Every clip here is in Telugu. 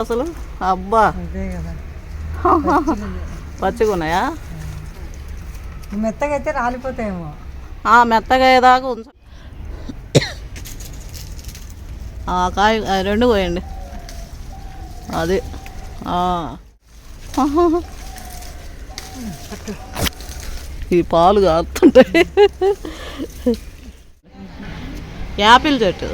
అసలు? అబ్బా. పచ్చిగా ఉన్నాయా మెత్తగా అయితే రాలిపోతాయేమో. ఆ, మెత్తగా అయ్యేదాకా ఉంచ. ఆ, కాయ రెండు పోయండి. అది. ఈ పాలు కారుతుంటాయి యాపిల్ చెట్టు.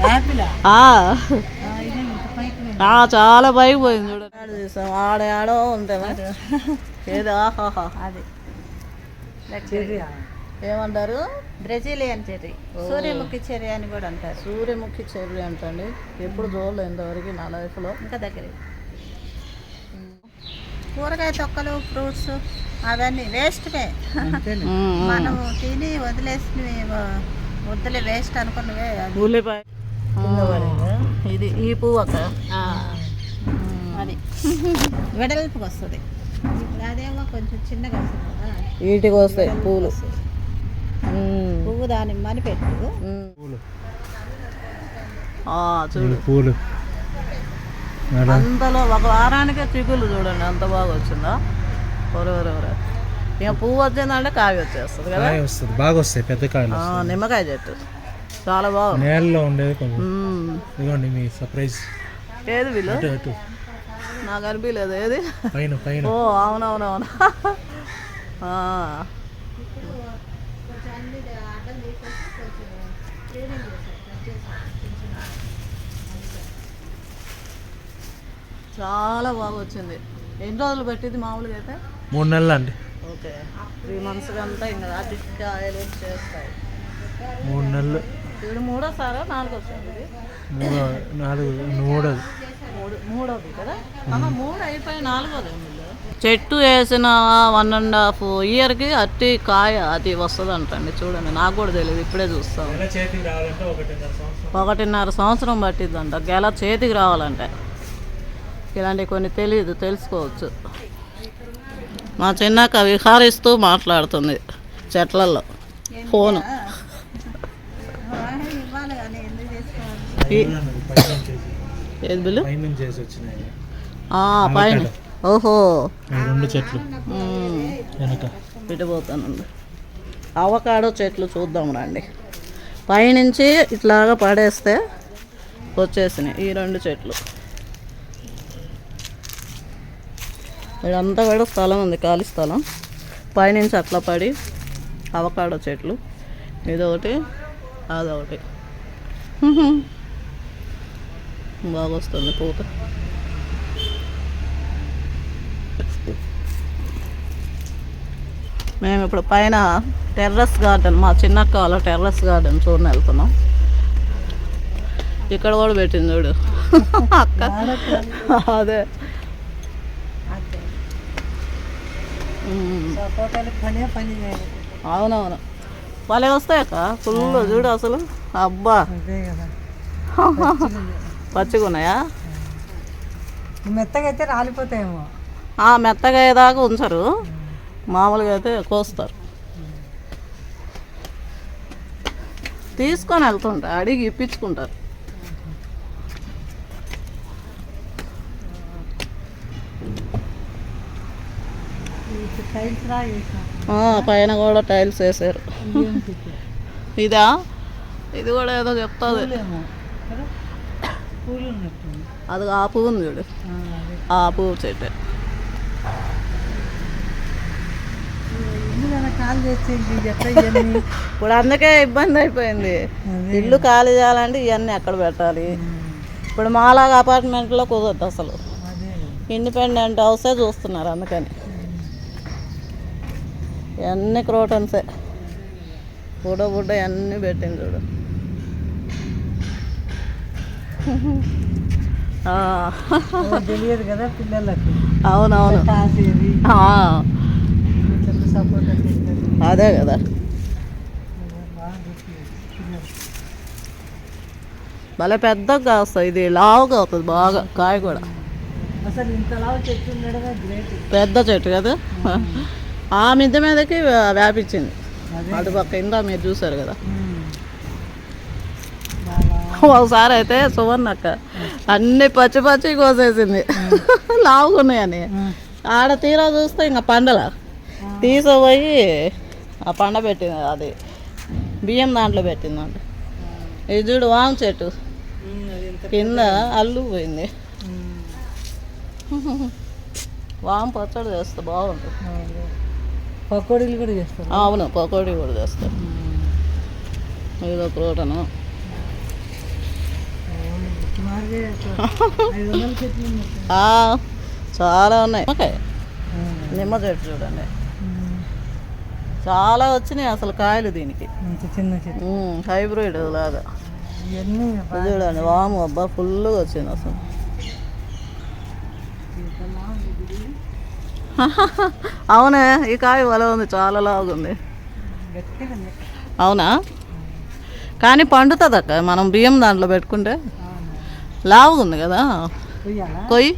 యాపిలా ఆ. ఇదే ఇంత పైకి ఉంది. ఆ, చాలా పైకి పోయింది చూసాం ఆడ ఆడో ఉంటామా ఏది ఆహాహా అది? ఏమంటారు? Brazilian cherry. సూర్యముఖి చెర్రీ అని కూడా అంటారు. సూర్యముఖి చెర్రీ అంటండి. ఎప్పుడు చూడలేదు ఇంతవరకు నా లైఫ్లో ఇంకా దగ్గర. కూరగాయ తొక్కలు ఫ్రూట్స్ అవన్నీ వేస్ట్వే మనము తిని వదిలేసినవి వద్దులే వేస్ట్ అనుకున్నవే. ఉల్లిపాయ. ఇది ఈ పువ్వు అక్క అది. వెడల్పుకి వస్తుంది. ఇప్పుడు అదేమో కొంచెం చిన్నగా వస్తుంది వీటికి వస్తాయి పూలు. పువ్వు దానిమ్మని పెట్టు ఉమ్. ఆ, చూడు. పూలు. అంతలో ఒక వారానికే చిగులు చూడండి అంత బాగా వచ్చిందా? ఒరవరవర ఇక పువ్వు వచ్చిందంటే కాయ వచ్చేస్తుంది కదా? కాయ వస్తుంది బాగా వస్తాయి పెద్ద కాయలు ఆ, నిమ్మకాయ చెట్టు. చాలా బాగుంది. నేలలో ఉండేది కొంచెం. ఇదిగోండి మీ సర్ప్రైజ్ ఏది వీళ్ళు? నాకు అనిపించలేదు. ఏది? పైన పైన. ఓ అవునవునవును. ఆ. చాలా బాగా వచ్చింది. ఎన్ని రోజులు పెట్టింది మామూలుగా అయితే? మూడు నెలలు అండి. ఓకే. త్రీ మంత్స్ అంతా ఇంకా అటు కాయలు చేస్తాయి మూడు నెలలు. ఇప్పుడు మూడోసారా నాలుగోసారి? ఇది మూడో నాలుగు మూడోది. మూడు మూడోది కదా? మూడు అయిపోయి నాలుగోది. చెట్టు వేసిన వన్ అండ్ హాఫ్ ఇయర్కి అట్టి కాయ అది వస్తుంది అంటండి చూడండి నాకు కూడా తెలియదు ఇప్పుడే చూస్తాం ఒకటిన్నర సంవత్సరం. సంవత్సరం పట్టిద్దంట. గెల చేతికి రావాలంటే? ఇలాంటివి కొన్ని తెలియదు తెలుసుకోవచ్చు. మా చిన్నక్క విహారిస్తూ మాట్లాడుతుంది చెట్లల్లో. ఫోను. పైన. ఓహో. రెండు చెట్లు. ఉమ్. వెనక. ఇటు పోతానండి అవకాడో చెట్లు చూద్దాం రండి. పైనుంచి ఇట్లాగా పడేస్తే వచ్చేసినాయి ఈ రెండు చెట్లు. ఇదంతా కూడా స్థలం ఉంది ఖాళీ స్థలం. పైనుంచి అట్లా పడి అవకాడో చెట్లు. ఇదొకటి అదొకటి. బాగా వస్తుంది పూత. మేము ఇప్పుడు పైన టెర్రస్ గార్డెన్ మా చిన్నక్క వాళ్ళ టెర్రస్ గార్డెన్ చూడని వెళ్తున్నాం. ఇక్కడ కూడా పెట్టింది చూడు. అక్క. అదే. అవునవును. భలే వస్తాయక్క ఫుల్ చూడు అసలు. అబ్బా. కదా. పచ్చిగా ఉన్నాయా మెత్తగా అయితే రాలిపోతాయేమో. ఆ, మెత్తగా అయ్యేదాకా ఉంచరు. మామూలుగా అయితే కోస్తారు. తీసుకొని వెళ్తుంటారు అడిగి ఇప్పించుకుంటారు. పైన కూడా టైల్స్ వేసారు. ఇదా? ఇది కూడా ఏదో చెప్తుంది పూలేమో కదా పూలు ఉన్నట్టుంది అది ఆ పువ్వు ఉంది చూడు ఆ, పువ్వు చెట్టు ఇప్పుడు అందుకే ఇబ్బంది అయిపోయింది. ఇల్లు ఖాళీ చేయాలంటే ఇవన్నీ ఎక్కడ పెట్టాలి ఇప్పుడు మాలాగా అపార్ట్మెంట్లో కుదరదు అసలు ఇండిపెండెంట్ హౌసే చూస్తున్నారు అందుకని ఇవన్నీ క్రోటన్సే బుడ్డ బుడ్డ అన్నీ పెట్టింది చూడు తెలియదు కదా పిల్లలకు. అవునవును. చెట్టు అదే కదా. భలే పెద్దగా వస్తాయి ఇది లావుగా అవుతుంది బాగా కాయ కూడా. అసలు ఇంతలా చెట్టు ఉండడమే గ్రేట్. పెద్ద చెట్టు కదా. ఆ మిద్దె మీదకి వ్యా- వ్యాపించింది. అదే. అటు పక్క ఇందా మీరు చూసారు కదా. ఒకసారి అయితే సువర్ణ అక్క అన్ని పచ్చి పచ్చి కోసేసింది. లావుకున్నాయని ఆడ తీరా చూస్తే ఇంకా పండల. తీసుకుపోయి ఆ పండ పెట్టింది అది. బియ్యం దాంట్లో పెట్టిందంట. ఇది చూడు వాము చెట్టు. కింద అల్లు పోయింది వాము పచ్చడి చేస్తే బాగుంటుంది. పకోడీలు కూడా చేస్తారు. అవును పకోడీ కూడా చేస్తారు. ఇదో క్రోటను సుమారుగా ఐదు వందల చెట్లు ఉన్నాయి. ఆ, చాలా ఉన్నాయి. ఓకే. నిమ్మ చెట్టు చూడండి. చాలా వచ్చినాయి అసలు కాయలు దీనికి. చిన్న హైబ్రిడ్ లాగా. చూడండి వాము అబ్బా ఫుల్గా వచ్చింది అసలు. అవునే ఈ కాయ వల ఉంది చాలా లాగుంది. అవునా? కానీ పండుతుంది అక్క మనం బియ్యం దాంట్లో పెట్టుకుంటే? అవును. లావుగా ఉంది కదా కొయ్యాలా కొయ్యి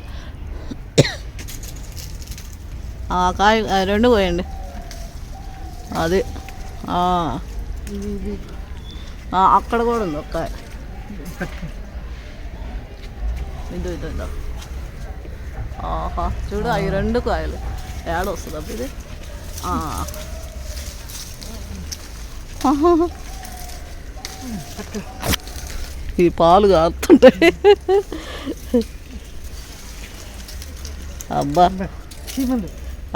ఆ కాయ ఆ రెండు పోయండి అది ఆ. ఇది ఇది ఆ, అక్కడ కూడా ఉంది ఒక కాయ ఇది ఇది ఇది. ఆహా చూడు అవి రెండు కాయలు ఏడ వస్తుంది అప్పుడు ఇది ఆ. ఈ పాలు కారుతుంటాయి అబ్బా.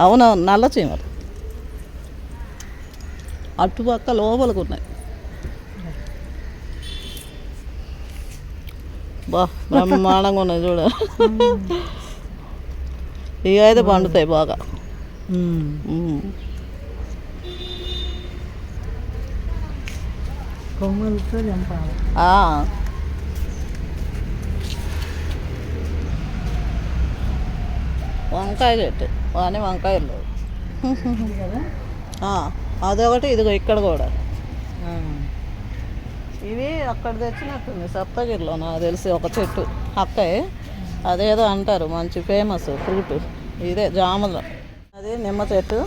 అవునవును నల్ల చీమలు. అటుపక్క లోపలికి ఉన్నాయి. బా బ్రహ్మాండంగా ఉన్నాయి చూడ. ఇవి అయితే పండుతాయి బాగా. కొమ్మలతో చంపాలి. వంకాయ చెట్టు. కానీ వంకాయలు లేవు. అదొకటి ఇదిగో ఇక్కడ కూడా. ఇవి అక్కడ తెచ్చినట్టుంది సప్తగిరిలో నాకు తెలిసి ఒక చెట్టు. అక్కయే అదేదో అంటారు మంచి ఫేమస్ ఫ్రూట్. ఇదే జామలు. అది నిమ్మ చెట్టు.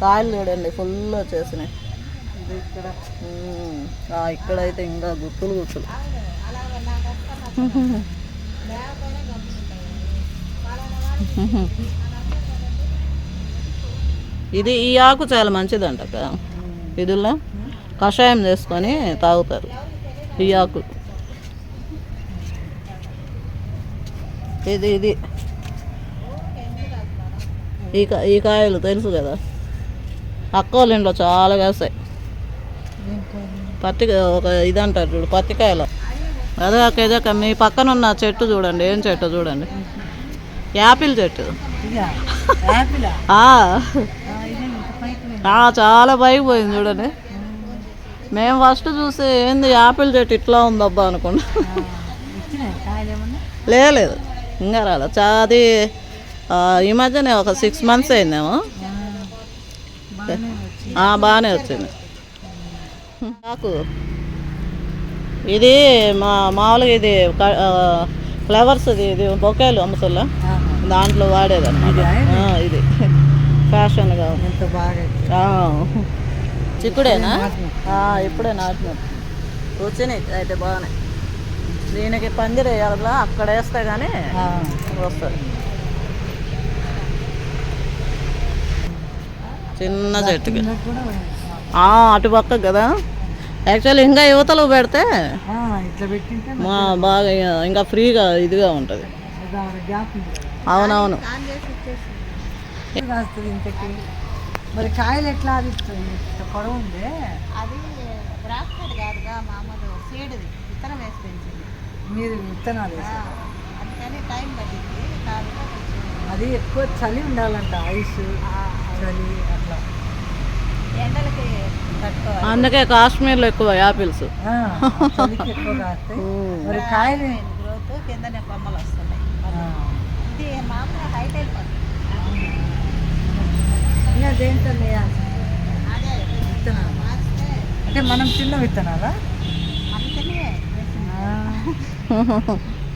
కాయలు చూడండి ఫుల్ వచ్చేసినాయి. ఇది ఇక్కడ. ఇక్కడైతే ఇంకా గుత్తులు గుత్తులు. ఇది ఈ ఆకు చాలా మంచిదంట ఇదిలా కషాయం చేసుకొని తాగుతారు ఈ ఆకు. ఇది ఇది. ఈ కా ఈ కాయలు తెలుసు కదా? అక్క వాళ్ళ ఇంట్లో చాలా వేస్తాయి పత్తి ఒక ఇది అంటారు చూడు పత్తికాయలు అదే అక్క ఇదే మీ పక్కన ఉన్న చెట్టు చూడండి ఏం చెట్టు చూడండి. యాపిల్ చెట్టు. చాలా పైకి పోయింది చూడండి. మేము ఫస్ట్ చూస్తే ఏంది యాపిల్ చెట్టు ఇట్లా ఉందబ్బా అనుకున్నా. లేదు ఇంకా రాలేదు చా అది ఈ మధ్యనే ఒక సిక్స్ మంత్స్ అయిందేమో. బాగానే వచ్చింది. నాకు ఇది మా మామూలుగా ఇది ఫ్లవర్స్ ఇది ఇది బొకేలు అమ్ముతుల్లా ఆహా. దాంట్లో వాడేదన్నమాట. ఇది ఫ్యాషన్గా. ఎంత బాగా. చిక్కుడేనా? ఇప్పుడే నాటిన వచ్చినాయి అయితే బాగానే. దీనికి పందిరి వేయాలా అక్కడ వేస్తే కానీ వస్తుంది. చిన్న చెట్టుకి. అటు పక్క కదా? యాక్చువల్లీ ఇంకా యువతలు పెడితే ఆ, ఇట్లా పెట్టింటే మా బాగా ఇంకా ఫ్రీగా ఇదిగా ఉంటుంది. అవునవును. మరి కాయలు ఎట్లా అది ఇంత పొడవు ఉంది? అది కాదుగా మామూలు సీడ్ది. విత్తనం వేసి పెంచింది. మీరు విత్తనాలు అందుకని టైం పట్టింది. అది ఎక్కువ చలి ఉండాలంట ఐస్ ఆ, చలి అట్లా. ఎండలకి తట్టుకోవాలి. అందుకే కాశ్మీర్లో ఎక్కువ యాపిల్స్. మరి కాయలు గ్రోత్ కిందనే కొమ్మలు వస్తున్నాయి. ఇది హైట్ అయిపోతుంది దేంతో విత్తనాలు. మార్చితే అంటే మనం చిన్న విత్తనాలా?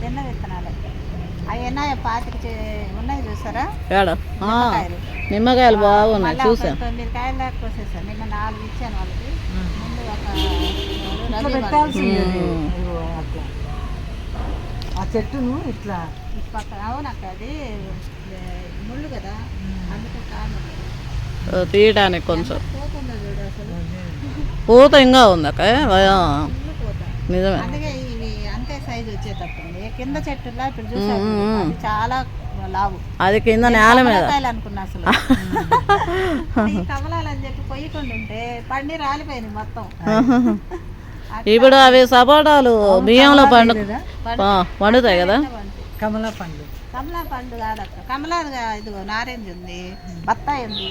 తిన్న విత్తనాలు. అవి ఉన్నాయి పాతిక చే- ఉన్నాయి చూసారా? ఏడ? నిమ్మకాయలు. బాగున్నాయి చూసాం. తొమ్మిది కాయలు దాకా కోసేసాను నిన్న నాలుగు ఇచ్చాను వాళ్ళకి. ముందు ఒక ఆ చెట్టును ఇట్లా. ఈ పక్క అవునక్క అది ముళ్ళు కదా? అందుకే కారణం ఆ, తీయడానికి కొంచెం. పూత ఇంకా ఉంది అక్క నిజమే. కింద చెట్టులా ఇప్పుడు చూసాను అది చాలా లావు. అది కింద నేల మీద. అనుకున్నా అసలు. ఈ కమలాలు అని చెప్పి పండి రాలిపోయింది మొత్తం. ఇప్పుడు అవి సపోటాలు బియ్యంలో పండు పండుతాయి కదా? కమలా పండు. కమలా పండు కాదక్క. కమలా ఇదిగో నారెంజ్ ఉంది బత్తాయి ఉంది.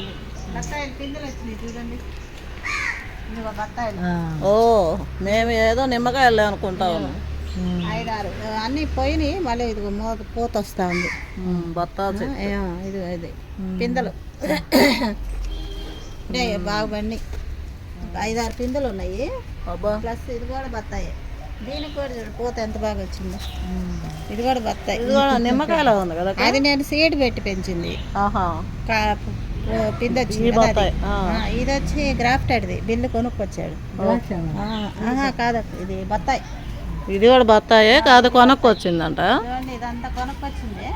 బత్తాయిలు పిందెలు వచ్చినాయి చూడండి. ఓ మేము ఏదో నిమ్మకాయలు అనుకుంటాము ఉమ్. ఐదారు. అన్నీ పోయినాయి. మళ్ళీ ఇదిగో మూత పూత వస్తా ఉంది. ఇది. ఇది పిందెలు. అంటే బాగా బండి ఐదారు పిందెలు ఉన్నాయి. ప్లస్ ఇది కూడా బత్తాయి. దీనికి కూడా చూడు పూత ఎంత బాగా వచ్చిందో. ఇది కూడా బత్తాయి. ఇది కూడా నిమ్మకాయలో ఉంది కదా? అది నేను సీడ్ పెట్టి పెంచింది. పిండి వచ్చింది కదా అది. ఇది వచ్చి గ్రాఫ్టెడ్ది. బిల్లు కొనుక్కొచ్చాడు. కాదక్క ఇది బత్తాయి. ఇది కూడా బత్తాయే కాదు కొనక్కొచ్చిందంట. చూడండి ఇదంతా కొనుక్కొచ్చింది.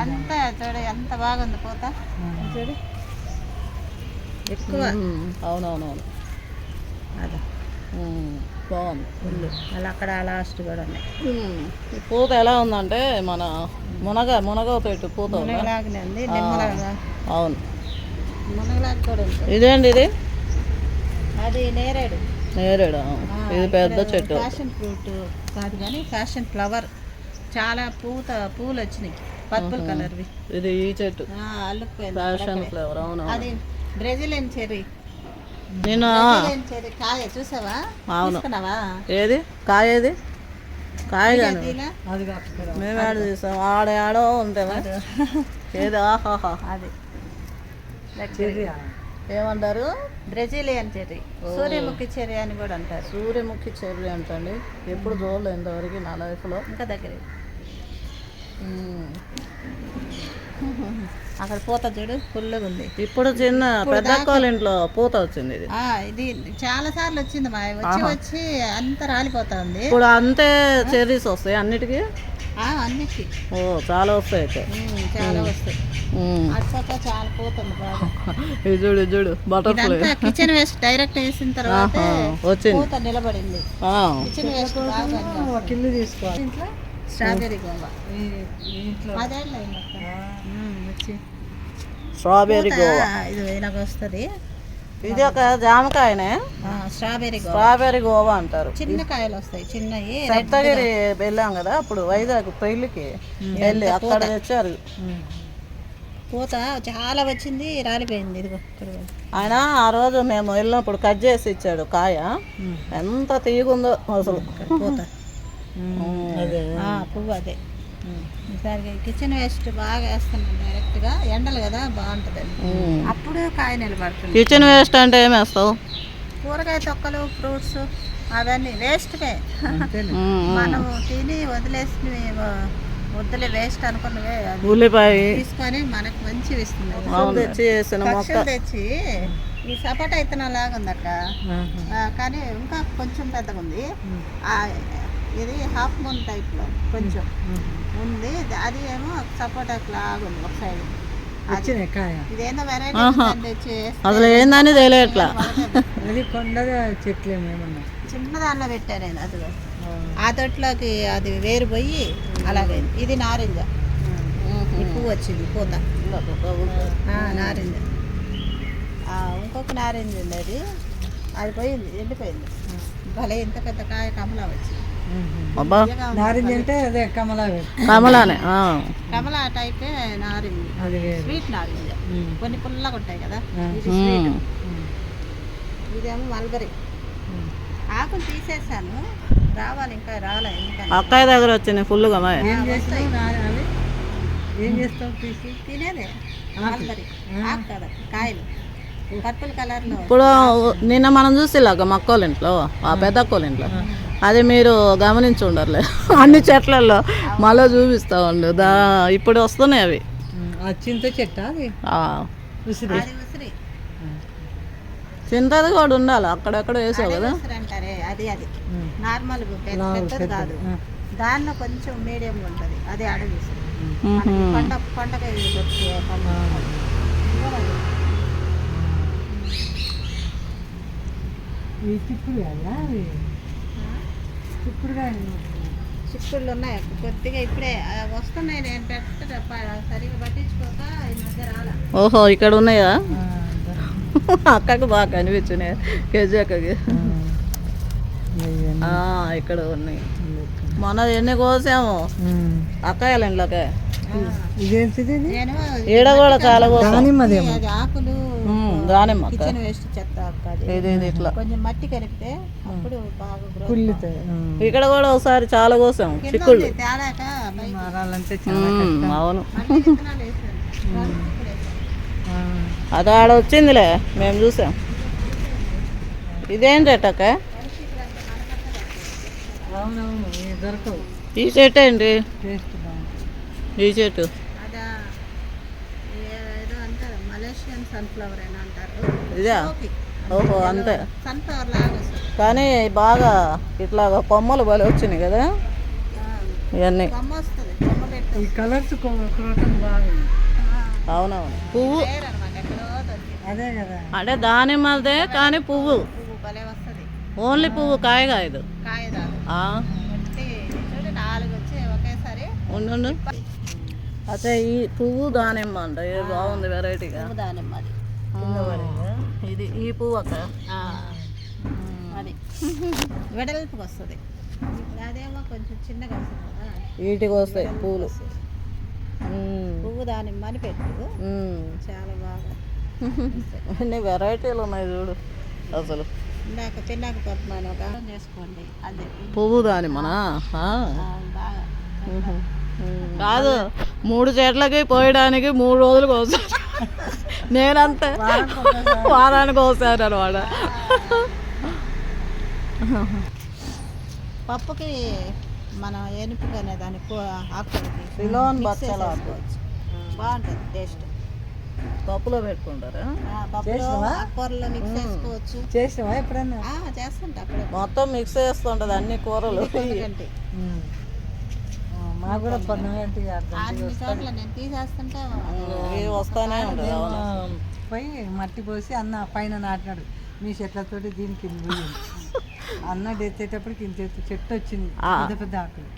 అంతా చూడు ఎంత బాగుంది పూత. చూడు. ఎక్కువ. అవునవునవును. అదే. బాగుంది. ఫుల్ అక్కడ లాస్ట్ కూడా ఉన్నాయి పూత ఎలా ఉందంటే మన మునగ మునగ చెట్టు పూత ఉందా? అవును. మునగలాగా కూడా ఇదేంటి ఇది అది నేరేడు. నేరేడు? ఇది పెద్ద చెట్టు. ఫ్యాషన్ ఫ్రూట్ కాదు కానీ ఫ్యాషన్ ఫ్లవర్. చాలా పూత పూలు వచ్చినాయి. పర్పుల్ కలర్వి. ఇది ఈ చెట్టు. అల్లుకుపోయింది ఫ్యాషన్. ఫ్లేవర్ అవును అది బ్రెజిలియన్ చెర్రీ నేను బ్రెజిలియన్ చెర్రీ కాయ చూసావా? అవును. తీసుకున్నావా? ఏది? కాయ ఏది? కాయ మేము ఆడ. చూసాం ఆడ ఆడో ఉంటేనా ఏది? ఆహాహా అది? ఏమంటారు? Brazilian cherry. సూర్యముఖి చెర్రీ అని కూడా అంటారు. సూర్యముఖి చెర్రీ అంటండి. ఎప్పుడు చూడలేదు ఇంతవరకు నా లైఫ్లో. ఇంకా దగ్గర. అక్కడ పూత చూడు ఫుల్గా ఉంది. ఇప్పుడు చిన్న పెద్ద ఇంట్లో పూత వచ్చింది ఇది. ఇది చాలా సార్లు వచ్చింది మా వచ్చి వచ్చి అంత రాలిపోతా ఉంది. ఇప్పుడు అంతే చెర్రీస్ వస్తాయి అన్నిటికీ? అన్నిటికీ. ఓ చాలా వస్తాయి అయితే. చాలా వస్తాయి. చూడు చూడు బటర్ఫ్లై ఇదంతా కిచెన్ వేస్ట్ డైరెక్ట్ వేసిన తర్వాత వచ్చింది. పూత నిలబడింది. ఆ. కిచెన్ వేస్ట్ కిల్లు తీసుకోవాలి ఇంట్లో. స్ట్రాబెర్రీ గోవా స్ట్రాబెర్రీ గోవా ఇది ఇలాగ వస్తుంది. ఇది ఒక జామకాయనే. స్ట్రాబెర్రీ గోవా స్ట్రాబెర్రీ గోవా అంటారు. చిన్న కాయలు వస్తాయి చిన్నవి. సప్తగిరి వెళ్ళాం కదా అప్పుడు వైజాగ్ పెళ్ళికి వెళ్ళి అక్కడ తెచ్చారు. పూత చాలా వచ్చింది రాలిపోయింది. ఇదిగో. ఆయన ఆ రోజు మేము వెళ్ళినప్పుడు కట్ చేసి ఇచ్చాడు కాయ. ఎంత తీగుందో అసలు. పూత. పువ్వు అదే. ఈసారి కిచెన్ వేస్ట్ బాగా వేస్తున్నాం డైరెక్ట్గా ఎండలు కదా బాగుంటుందండి. అప్పుడు కాయ నిలబడుతుంది. కిచెన్ వేస్ట్ అంటే ఏం వేస్తావు కూరగాయ తొక్కలు ఫ్రూట్స్ అవన్నీ ఉమ్, మనం తిని వదిలేసి వద్దులే వేస్ట్ అనుకున్నవే ఉల్లిపాయ. తీసుకొని మనకు మంచివి ఇస్తుంది తెచ్చి ఈ సపోటా ఇత్తనం లాగా. ఆ, కానీ ఇంకా కొంచెం పెద్దగా ఉంది. ఆ, ఇది హాఫ్ మూన్ టైప్లో కొంచెం ఉంది. అది ఏమో సపోటా లాగా ఉంది ఒక సైడ్ అసలు ఏందని తెలియట్లా. అది చిన్న దానిలో నేను ఆ తొట్లోకి అది వేరు పోయి అలాగే ఇది నారింజ. పువ్వు వచ్చింది పూత. ఆ, నారింజ. ఆ, ఇంకొక నారింజ ఉంది అది అది పోయింది ఎండిపోయింది. భలే ఇంత పెద్ద కాయ కమలా వచ్చింది. నారింజ అంటే అదే కమలా కమలానే ఆ. కమలా టైపే నారింజ. స్వీట్ నారింజ. కొన్ని పుల్లగా ఉంటాయి కదా. ఇదేమో మల్బరీ. ఆకులు తీసేసాను. రావాలి ఇంకా రాలే ఎందుకని అక్కయ్య దగ్గర వచ్చింది ఫుల్గా మరి. ఏం చేస్తావు అవి. ఏం చేస్తావు తీసి? తినేదే. మల్బరీ ఆకు కదా కాయలు. పర్పుల్ కలర్లో. ఇప్పుడు నిన్న మనం చూసిలాగా మక్కోళ్ళ ఇంట్లో ఆ పెద్ద అక్కోళ్ళ ఇంట్లో అది మీరు గమనించి ఉండర్లే అన్ని చెట్లలో మళ్ళీ చూపిస్తా ఉండు. దా ఇప్పుడు వస్తున్నాయి అవి. చింత చెట్ట అది. ఉసిరి. చింతది కూడా ఉండాలి. అక్కడెక్కడ వేసావు కదా. అంటారే అది అది. నార్మల్ పెద్దది కాదు. దానిలో కొంచెం మీడియం ఉంటుంది. అది అడవి పంట పండగ దొరికే పంట. ఈ చిక్కుడు కదా అవి చిక్కుడుగా చిక్కుళ్ళు ఉన్నాయి? కొద్దిగా ఇప్పుడే వస్తున్నాయి. నేను పెట్ట సరిగా పట్టించుకోక ఈ మధ్య రాలా. ఓహో ఇక్కడ ఉన్నాయా? అక్కకు బాగా కనిపించినాయి కేజీ అక్కకి. ఆ, ఇక్కడ ఉన్నాయి. మొన్న ఎన్ని కోసాము? అక్కయ్యాల ఇంట్లోకే. ఇదేంటిది? ఈడ కూడా చాలా దానిమ్మదేమో. ఆకులు దానిమ్మ అక్క. కిచెన్ వేస్ట్ చెత్త అక్క ఇట్లా. కొంచెం మట్టి కలిపితే అప్పుడు బాగా growth కుళ్ళుతాయి ఇక్కడ కూడా ఒకసారి చాలా కోసాం చిక్కుళ్ళు. అవును మళ్ళీ విత్తనాలు వేసాను. రెండు చిక్కుడు వేసాను. అది ఆడ వచ్చిందిలే మేము చూసాం. ఇదేం చెట్టు అక్క అవునవును ఈ టేస్ట్ బాగుంటుంది. ఈ అంటారు ఇదా. ఓహో అంతే. కానీ బాగా ఇట్లా కొమ్మలు బలి వచ్చినాయి కదా. ఇవన్నీ. కొమ్మ వస్తుంది అంటే దానిమ్మదే కానీ పువ్వు. ఓన్లీ పువ్వు కాయ కాయదు ఉండు. అదే ఈ పువ్వు దానిమ్మ అంట. ఇది బాగుంది వెరైటీగా. పువ్వు దానిమ్మది ఇది ఈ పువ్వు అక్క. అది. వెడల్పుకి వస్తుంది. అదేమో కొంచెం చిన్నగా వస్తుంది వీటికి వస్తాయి పూలు ఉమ్, పువ్వు దానిమ్మ అని పెట్టు. చాలా బాగా అన్ని వెరైటీలు ఉన్నాయి చూడు అసలు. ఇందాక తిన్నాక పద్మాని ఒక చేసుకోండి అదే పువ్వు ఉహు. ఉమ్. కాదు మూడు చెట్లకి పోయడానికి మూడు రోజులు కోసాను నేనంతే. వారానికి కోసాను అనమాట పప్పుకి మనం ఎనుపుకునే దానికి ఆకులకి. బాగుంటుంది టేస్ట్ పప్పులో పెట్టుకుంటారా? ఆకుకూరలో మిక్స్ చేసుకోవచ్చు. చేసినావా ఎప్పుడన్నా? ఆ, చేస్తుంటా అప్పుడే మొత్తం మిక్స్ చేస్తుంటది అన్ని కూరలు. మాకు కూడా నేను తీసేస్తుంటే వస్తానే ఉంటుంది పోయి మట్టి పోసి అన్న పైన నాటినాడు. మీ చెట్లతోటి దీనికి కింద. అన్న ఎత్తేటప్పటికి ఇంత ఎత్తు చెట్టు వచ్చింది. పెద్ద పెద్ద ఆకులు.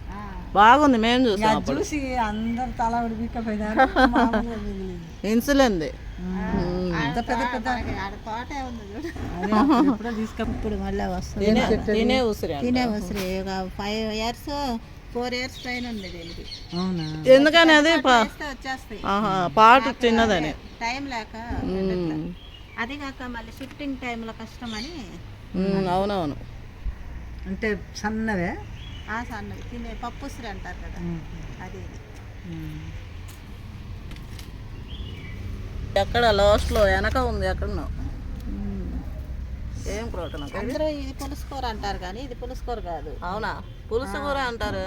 బాగుంది మేము చూసాం అది చూసి అందరు తల ఉడిపిక్కపోయినారు ఇన్సులిన్ది అంత పెద్ద పెద్ద. ఎప్పుడో మళ్ళీ వస్తుంది. తినే తినే ఉసిరి అంట. తినే ఒక ఫైవ్ ఇయర్స్ ఫోర్ ఇయర్స్ పైన ఉంది దీనికి. అవునా? ఎందుకని అది పా- చేస్తే వచ్చేస్తాయి. ఆహా, పాటు చిన్నదని టైం లేక ఉమ్. అది కాక మళ్ళీ షిఫ్టింగ్ టైంలో కష్టమని ఉమ్, అవునవును. అంటే సన్నవే ఆ సన్నది తినే పప్పు ఉసిరి అంటారు కదా. అది. ఎక్కడ లాస్ట్లో వెనక ఉంది ఎక్కడనో. ఏం ఇది? అందరూ ఇది పులుసుకూర అంటారు కానీ ఇది పులుసుకూర కాదు. అవునా? పులుసు కూర అంటారు?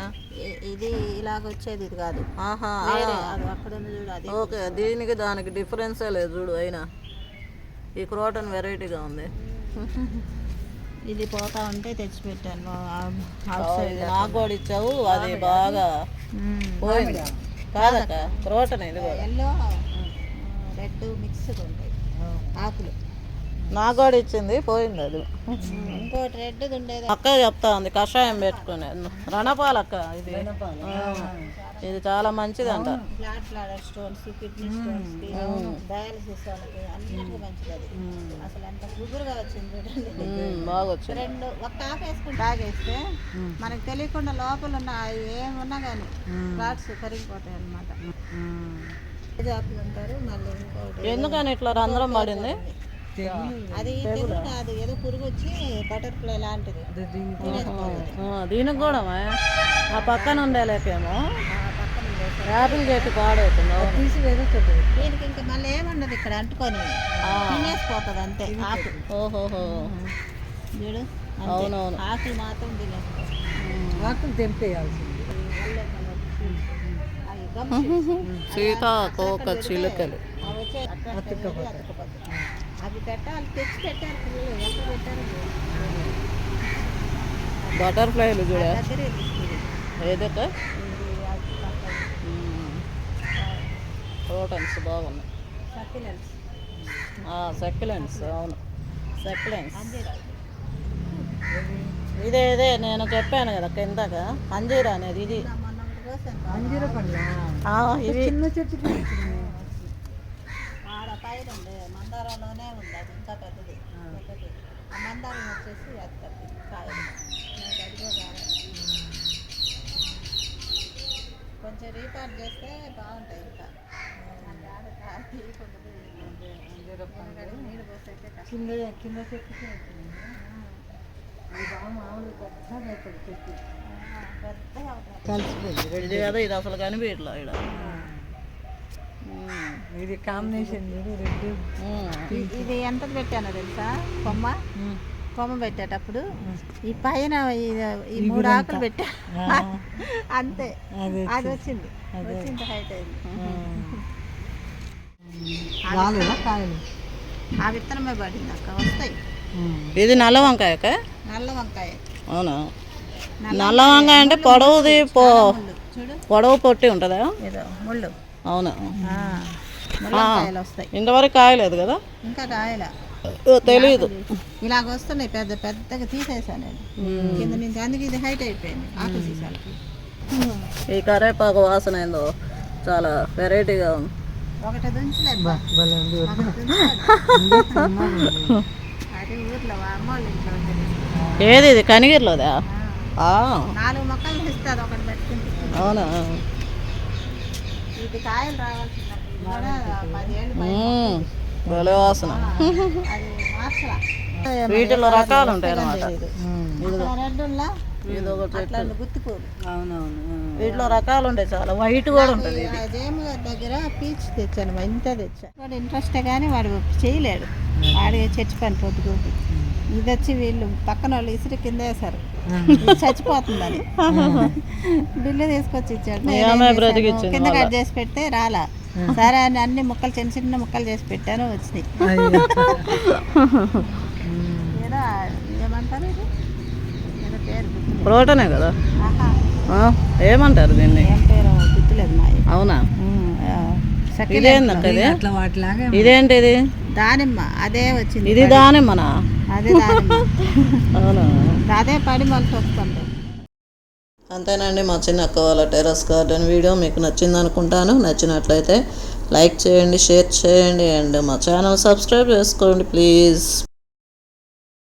ఇది ఇలాగ వచ్చేది ఇది కాదు. ఆహా అది అక్కడ ఉంది చూడు అది ఓకే దీనికి దానికి డిఫరెన్సే లేదు చూడు అయినా. ఈ క్రోటన్ వెరైటీగా ఉంది. ఇది పోతా ఉంటే తెచ్చిపెట్టాను. నాకు కూడా ఇచ్చావు. అది బాగా పోయింది? కాదక్క. క్రోటన్ ఇది ఎల్లో రెడ్ మిక్స్డ్ ఉంటాయి. ఆకులు. నాకు కూడా ఇచ్చింది పోయింది అది. ఇంకోటి రెడ్ ఉండేది. అక్క చెప్తా ఉంది కషాయం పెట్టుకునే. రణపాలక్క ఇది. ఆ, ఇది చాలా మంచిది అంట బ్లాడ్ bladder stones kidney stones dialysis వాళ్ళకి అన్నిటికీ మంచిది అది. అసలు ఎంత గుబురుగా వచ్చింది చూడండి. బాగా వచ్చింది రెండు ఒక ఆకు వేసుకుని తాగేస్తే మనకు తెలియకుండా లోపల ఉన్న ఏమున్నా కానీ ఫ్లాట్స్ కరిగిపోతాయి అన్నమాట. అంటారు మళ్ళీ ఎందుకని ఇట్లా రంధ్రం పడింది? అది తెగులు? కాదు ఏదో పురుగు వచ్చి బటర్ఫ్లై లాంటిది. దీనికి కూడా. ఆ పక్కన ఉండేలేకేమో? ఆ పక్కన ఉండేది. యాపిల్ చెట్టు పాడవుతుంది. తీసి వేరే చెట్టు దీనికి ఇంకా మళ్ళీ ఏముండదు ఇక్కడ అంటుకొని. తినేసిపోతుంది అంతే ఆకు. ఓహోహో. చూడు. అవునవును. ఆకులు మాత్రం తినేస్తాయి ఆకులు తెంపేయాల్సింది. సీతాకోక చిలుకలు. అవి అవి పెట్టాలి తెచ్చి పెట్టారు పిల్లలు ఎక్కడ పెట్టారు బటర్ఫ్లైలు చూడ. అది పక్కన ప్రోటన్స్ బాగున్నాయి. సెక్యులెంట్స్ అవును. సెక్యులెంట్స్ అంజీరా. ఇదే ఇదే నేను చెప్పాను కదా కిందక. అంజీరా అనేది ఇది. అంజీర ఇవి చిన్న చెట్టుకి వచ్చినాయి. ఆడ పైన ఉంది మందారంలోనే ఉంది అది ఇంకా పెద్దది. పెద్దది. ఆ మందారం వచ్చేసి అది పెద్దది కాయలు. నాకు కావాలి కొంచెం రీపార్ట్ చేస్తే బాగుంటాయి ఇంకా. కింద కింద చెట్టుకి కలిసిపోయింది. ఇది కదా ఇది అసలు కనిపించట్లా ఇక్కడ. ఇది కాంబినేషన్ ఇది ఎంత పెట్టానో తెలుసా? కొమ్మ? కొమ్మ పెట్టేటప్పుడు ఈ పైన ఈ- మూడు ఆకులు పెట్టా. అంతే. అదే వచ్చింది. వచ్చింది. హైట్ అయింది. కాయలు ఆ విత్తనమే పడింది అక్క. వస్తాయి. ఇది నల్ల వంకాయక నల్ల వంకాయ. అవునా? నల్ల వంకాయ. అంటే పొడవుది పో పొడవు పొట్టి ఉంటుందా? ముళ్ళు. అవునా? ఆ, ముళ్ళంకాయలు వస్తాయి. ఇంతవరకు కాయలేదు కదా? ఇంకా కాయల. ఓ, తెలీదు. ఇలాగ వస్తున్నాయి పెద్ద పెద్దగా తీసేసాను నేను. కింద నుంచి అందుకే ఇది హైట్ అయిపోయింది ఆకు సీసాలకి. ఈ కరేపాకు వాసన ఏందో చాలా వెరైటీగా ఉంది. ఒకటి దుంచలేదు అది ఊర్లో అమ్మోళ్ళ ఇంట్లో ఉంటుంది. ఏది ఇది? కనిగిరిలోదా? ఆ, నాలుగు మొక్కలు ఇస్తుంది ఒకటి పెట్టుకుంది అవునా? ఇది కాయలు రావాల్సినప్పుడు కూడా మ్మ్. భలే వాసన. అది మార్చలా. వీటిలో రకాలు ఉంటాయి అన్నమాట వీటిలో రకాలు ఉంటాయి చాలా. వైట్ కూడా ఉంటుంది గారి దగ్గర పీచ్ తెచ్చాను ఇంత తెచ్చా. వాడు ఇంట్రెస్టే కానీ వాడు చేయలేడు. వాడి చర్చి పని పొద్దుకోటి ఇది వచ్చి వీళ్ళు పక్కన వాళ్ళు ఇసురు కింద వేశారు. చచ్చిపోతుంది అది. బిల్లు తీసుకొచ్చి ఇచ్చాడు. కింద కట్ చేసి పెడితే రాలా. సరే అని అన్ని ముక్కలు చిన్న చిన్న ముక్కలు చేసి పెట్టాను వచ్చినాయి. ఏదో ఏమంటారు ఇది? ఏదో పేరు గుర్తులేదు. ప్రోటనే కదా? ఏమంటారు దీన్ని? ఏం పేరు గుర్తులేదు మా అవునా? ఇదేంటి ఇది? దానిమ్మ అదే వచ్చింది ఇది దానిమ్మనా? అదే దానిమ్మ అవునా? అదే పడి మళ్ళీ వస్తుంది అంతేనండి మా చిన్న అక్క వాళ్ళ టెర్రస్ గార్డెన్ వీడియో మీకు నచ్చింది అనుకుంటాను. నచ్చినట్లయితే లైక్ చేయండి షేర్ చేయండి అండ్ మా ఛానల్ సబ్స్క్రైబ్ చేసుకోండి ప్లీజ్.